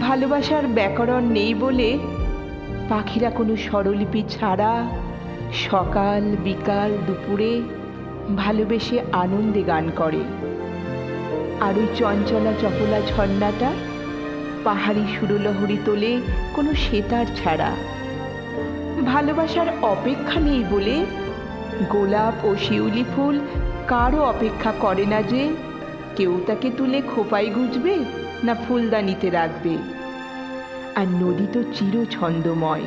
ভালোবাসার ব্যাকরণ নেই বলে পাখিরা কোনো স্বরলিপি ছাড়া সকাল, বিকাল, দুপুরে ভালোবেসে আনন্দে গান করে। আর ওই চঞ্চলা চপলা ঝর্ণাটা পাহাড়ি সুরলহরি তোলে কোনো সেতার ছাড়া। ভালোবাসার অপেক্ষা নেই বলে গোলাপ ও শিউলি ফুল কারও অপেক্ষা করে না যে কেউ তাকে তুলে খোপায় গুজবে না ফুলদানিতে রাখবে। আর নদী তো চির ছন্দময়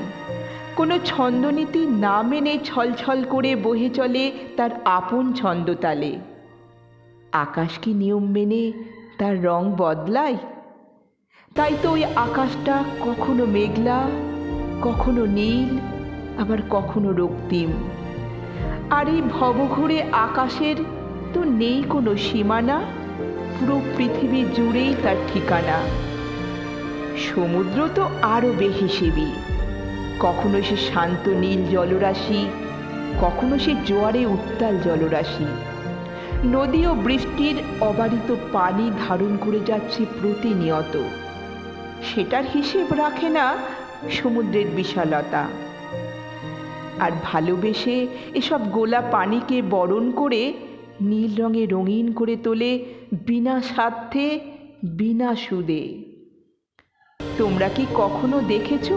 কোনো ছন্দনীতি না মেনে ছলছল করে বহে চলে তার আপন ছন্দতালে। আকাশ কি নিয়ম মেনে তার রং বদলায়? তাই তো ওই আকাশটা কখনো মেঘলা, কখনো নীল, আবার কখনো রক্তিম। আর এই ভবঘুরে আকাশের তো নেই কোনো সীমানা। পুরো পৃথিবী জুড়েই তার ঠিকানা। সমুদ্র তো আরও বেহিসেবি কখনো সে শান্ত নীল জলরাশি, কখনো সে জোয়ারে উত্তাল জলরাশি। নদী ও বৃষ্টির অবারিত পানি ধারণ করে যাচ্ছে প্রতিনিয়ত। সেটার হিসেব রাখে না সমুদ্রের বিশালতা। আর ভালোবেসে এসব গোলা পানিকে বরণ করে নীল রঙে রঙিন করে তোলে বিনা স্বার্থে বিনা সুদে। তোমরা কি কখনো দেখেছ?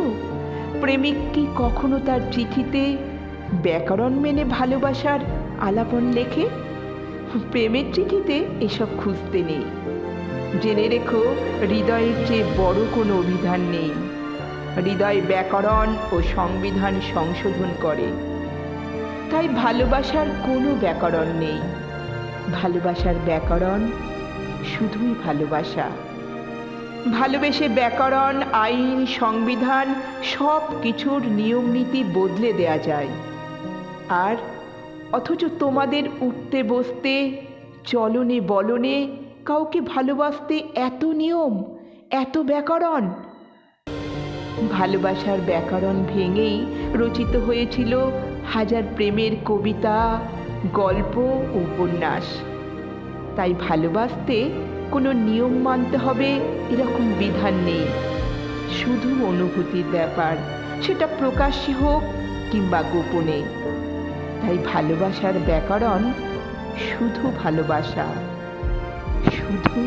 প্রেমিক কি কখনো তার চিঠিতে ব্যাকরণ মেনে ভালোবাসার আলাপন লেখে? প্রেমের চিঠিতে এসব খুঁজতে নেই। জেনে রেখো, হৃদয়ের চেয়ে বড় কোনো অভিধান নেই। হৃদয় ব্যাকরণ ও সংবিধান সংশোধন করে। তাই ভালোবাসার কোনো ব্যাকরণ নেই। ভালোবাসার ব্যাকরণ শুধুই ভালোবাসা। ভালোবেসে ব্যাকরণ, আইন, সংবিধান সব কিছুর নিয়মনীতি বদলে দেয়া যায়। আর অথচ তোমাদের উঠতে বসতে, চলনে বলনে কাউকে ভালোবাসতে এত নিয়ম, এত ব্যাকরণ? ভালোবাসার ব্যাকরণ ভেঙেই রচিত হয়েছিল হাজার প্রেমের কবিতা, গল্প, উপন্যাস। তাই ভালোবাসতে কোনো নিয়ম মানতে হবে, এরকম বিধান নেই। শুধু অনুভূতির ব্যাপার, সেটা প্রকাশ্যে হোক কিংবা গোপনে। তাই ভালোবাসার ব্যাকরণ শুধু ভালোবাসা, শুধু